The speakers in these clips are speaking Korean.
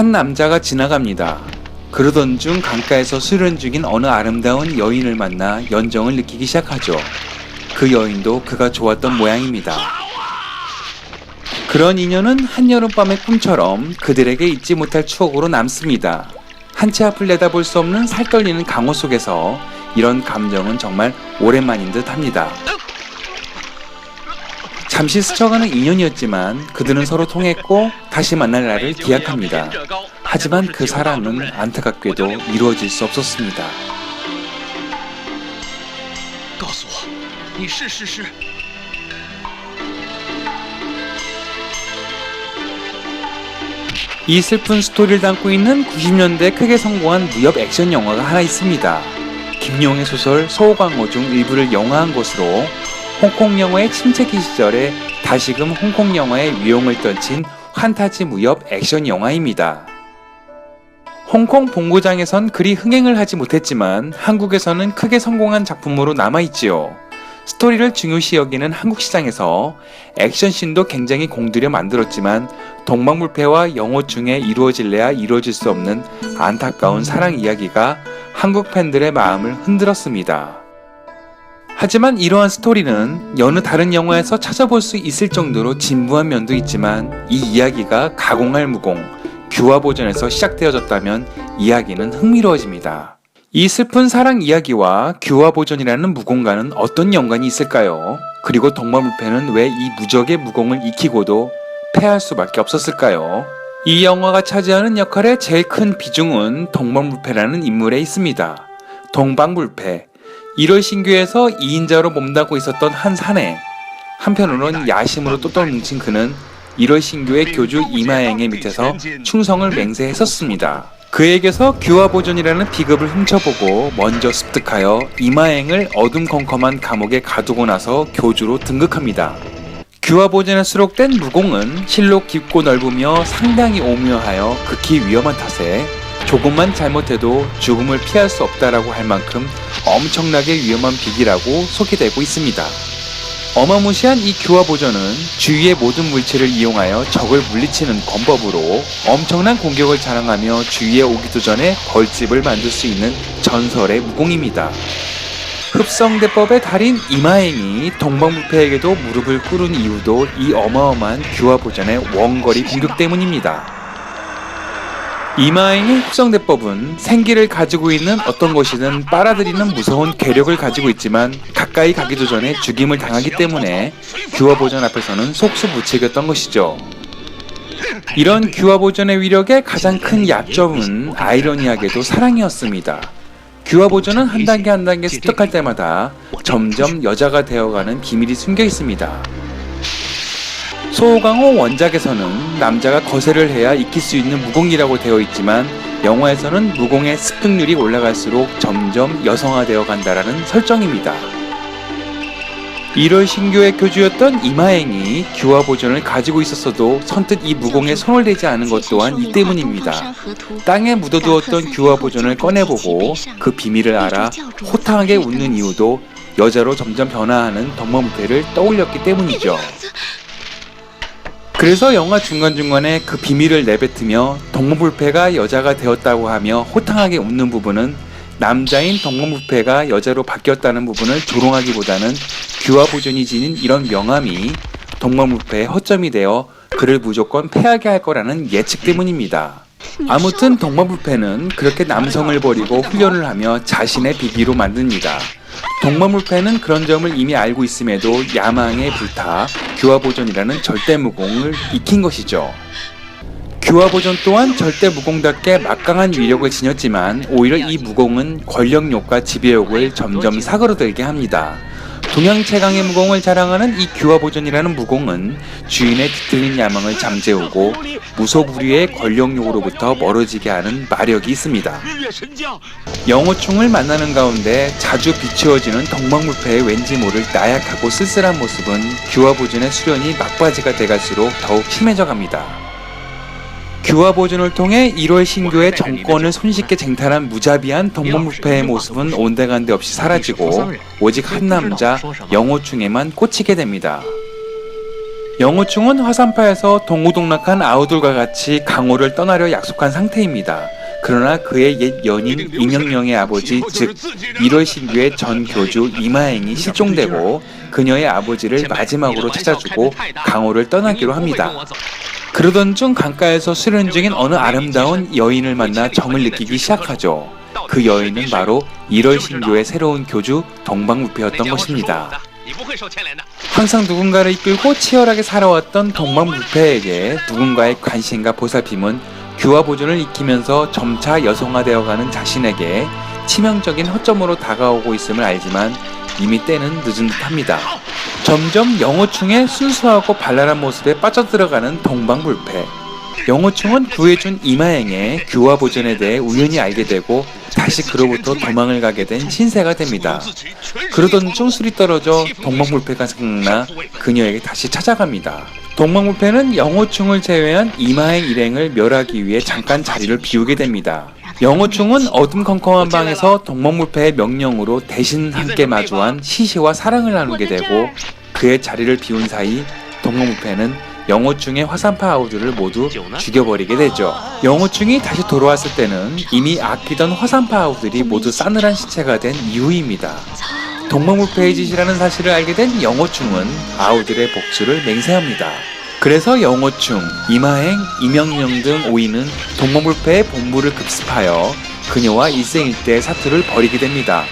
한 남자가 지나갑니다. 그러던 중 강가에서 수련 중인 어느 아름다운 여인을 만나 연정을 느끼기 시작하죠. 그 여인도 그가 좋았던 모양입니다. 그런 인연은 한여름밤의 꿈처럼 그들에게 잊지 못할 추억으로 남습니다. 한치 앞을 내다볼 수 없는 살떨리는 강호 속에서 이런 감정은 정말 오랜만인 듯 합니다. 잠시 스쳐가는 인연이었지만 그들은 서로 통했고 다시 만날 날을 기약합니다. 하지만 그 사랑은 안타깝게도 이루어질 수 없었습니다. 이 슬픈 스토리를 담고 있는 90년대 크게 성공한 무협 액션 영화가 하나 있습니다. 김용의 소설 소호광호 중 일부를 영화한 것으로 홍콩 영화의 침체기 시절에 다시금 홍콩 영화의 위용을 떨친 환타지 무협 액션 영화입니다. 홍콩 본고장에선 그리 흥행을 하지 못했지만 한국에서는 크게 성공한 작품으로 남아있지요. 스토리를 중요시 여기는 한국 시장에서 액션씬도 굉장히 공들여 만들었지만 동방불패와 영호충에 이루어질래야 이루어질 수 없는 안타까운 사랑 이야기가 한국 팬들의 마음을 흔들었습니다. 하지만 이러한 스토리는 여느 다른 영화에서 찾아볼 수 있을 정도로 진부한 면도 있지만 이 이야기가 가공할 무공, 규화 보전에서 시작되어졌다면 이야기는 흥미로워집니다. 이 슬픈 사랑 이야기와 규화 보전이라는 무공과는 어떤 연관이 있을까요? 그리고 동방불패는 왜 이 무적의 무공을 익히고도 패할 수밖에 없었을까요? 이 영화가 차지하는 역할의 제일 큰 비중은 동방불패라는 인물에 있습니다. 동방불패 1월 신교에서 2인자로 몸담고 있었던 한 사내 한편으로는 야심으로 또똘 뭉친 그는 1월 신교의 교주 이마행의 밑에서 충성을 맹세했었습니다. 그에게서 규화보존이라는 비급을 훔쳐보고 먼저 습득하여 이마행을 어둠컴컴한 감옥에 가두고 나서 교주로 등극합니다. 규화보존에 수록된 무공은 실로 깊고 넓으며 상당히 오묘하여 극히 위험한 탓에 조금만 잘못해도 죽음을 피할 수 없다라고 할 만큼 엄청나게 위험한 비기라고 소개되고 있습니다. 어마무시한 이 규화 보전은 주위의 모든 물체를 이용하여 적을 물리치는 권법으로 엄청난 공격을 자랑하며 주위에 오기도 전에 벌집을 만들 수 있는 전설의 무공입니다. 흡성대법의 달인 이마행이 동방부패에게도 무릎을 꿇은 이유도 이 어마어마한 규화 보전의 원거리 공격 때문입니다. 이마행의 흡성대법은 생기를 가지고 있는 어떤 것이든 빨아들이는 무서운 괴력을 가지고 있지만 가까이 가기도 전에 죽임을 당하기 때문에 규화 보전 앞에서는 속수무책이었던 것이죠. 이런 규화 보전의 위력의 가장 큰 약점은 아이러니하게도 사랑이었습니다. 규화 보전은 한 단계 한 단계 습득할 때마다 점점 여자가 되어가는 비밀이 숨겨 있습니다. 소강호 원작에서는 남자가 거세를 해야 익힐 수 있는 무공이라고 되어 있지만 영화에서는 무공의 습득률이 올라갈수록 점점 여성화되어 간다라는 설정입니다. 1월 신교의 교주였던 이마행이 규화 보전을 가지고 있었어도 선뜻 이 무공에 손을 대지 않은 것 또한 이 때문입니다. 땅에 묻어두었던 규화 보전을 꺼내보고 그 비밀을 알아 호탕하게 웃는 이유도 여자로 점점 변화하는 덕머무패를 떠올렸기 때문이죠. 그래서 영화 중간중간에 그 비밀을 내뱉으며 동문불패가 여자가 되었다고 하며 호탕하게 웃는 부분은 남자인 동문불패가 여자로 바뀌었다는 부분을 조롱하기보다는 규화보존이 지닌 이런 명함이 동문불패의 허점이 되어 그를 무조건 패하게 할 거라는 예측 때문입니다. 아무튼 동문불패는 그렇게 남성을 버리고 훈련을 하며 자신의 비기로 만듭니다. 동마물패는 그런 점을 이미 알고 있음에도 야망에 불타 규화보존이라는 절대무공을 익힌 것이죠. 규화보존 또한 절대무공답게 막강한 위력을 지녔지만 오히려 이 무공은 권력욕과 지배욕을 점점 사그러들게 합니다. 동양 최강의 무공을 자랑하는 이 규화보전이라는 무공은 주인의 뒤틀린 야망을 잠재우고 무소불위의 권력욕으로부터 멀어지게 하는 마력이 있습니다. 영호충을 만나는 가운데 자주 비추어지는 덕망무패의 왠지 모를 나약하고 쓸쓸한 모습은 규화보전의 수련이 막바지가 돼갈수록 더욱 심해져 갑니다. 규화 보존을 통해 1월 신교의 정권을 손쉽게 쟁탈한 무자비한 덕망불패의 모습은 온데간데 없이 사라지고 오직 한 남자 영호충에만 꽂히게 됩니다. 영호충은 화산파에서 동고동락한 아우들과 같이 강호를 떠나려 약속한 상태입니다. 그러나 그의 옛 연인 임영영의 아버지 즉 1월 신규의 전 교주 이마행이 실종되고 그녀의 아버지를 마지막으로 찾아주고 강호를 떠나기로 합니다. 그러던 중 강가에서 수련 중인 어느 아름다운 여인을 만나 정을 느끼기 시작하죠. 그 여인은 바로 1월 신교의 새로운 교주 동방부패였던 것입니다. 항상 누군가를 이끌고 치열하게 살아왔던 동방부패에게 누군가의 관심과 보살핌은 규화 보존을 익히면서 점차 여성화되어가는 자신에게 치명적인 허점으로 다가오고 있음을 알지만 이미 때는 늦은 듯합니다. 점점 영호충의 순수하고 발랄한 모습에 빠져들어가는 동방불패. 영호충은 구해준 이마행의 규화 보존에 대해 우연히 알게 되고 다시 그로부터 도망을 가게 된 신세가 됩니다. 그러던 중 술이 떨어져 동방불패가 생각나 그녀에게 다시 찾아갑니다. 동방불패는 영호충을 제외한 이마행 일행을 멸하기 위해 잠깐 자리를 비우게 됩니다. 영호충은 어둠컴컴한 방에서 동방불패의 명령으로 대신 함께 마주한 시시와 사랑을 나누게 되고 그의 자리를 비운 사이 동방불패는 영호충의 화산파 아우들을 모두 죽여버리게 되죠. 영호충이 다시 돌아왔을 때는 이미 아끼던 화산파 아우들이 모두 싸늘한 시체가 된 이후입니다. 동방불패의 짓이라는 사실을 알게 된 영호충은 아우들의 복수를 맹세합니다. 그래서 영호충, 이마행, 이명령 등 오이는 동방불패의 본부를 급습하여 그녀와 일생일대의 사투를 벌이게 됩니다.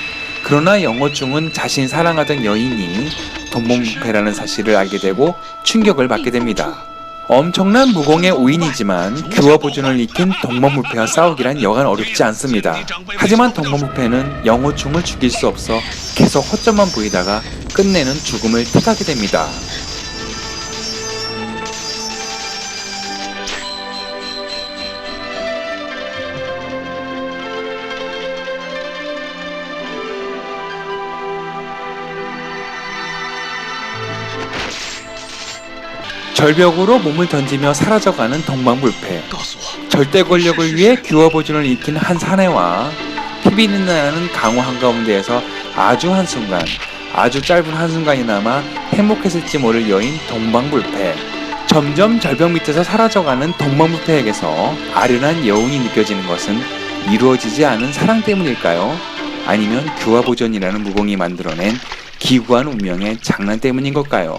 그러나 영호충은 자신 사랑하던 여인이 동방불패라는 사실을 알게 되고 충격을 받게 됩니다. 엄청난 무공의 오인이지만 규화 보존을 익힌 동방불패와 싸우기란 여간 어렵지 않습니다. 하지만 동방불패는 영호충을 죽일 수 없어 계속 허점만 보이다가 끝내는 죽음을 택하게 됩니다. 절벽으로 몸을 던지며 사라져가는 동방불패 절대 권력을 위해 규어보존을 익힌 한 사내와 TV 있는 나라는 강호 한가운데에서 아주 한순간 아주 짧은 한순간이나마 행복했을지 모를 여인 동방불패 점점 절벽 밑에서 사라져가는 동방불패에게서 아련한 여운이 느껴지는 것은 이루어지지 않은 사랑 때문일까요? 아니면 규화보전이라는 무공이 만들어낸 기구한 운명의 장난 때문인 걸까요?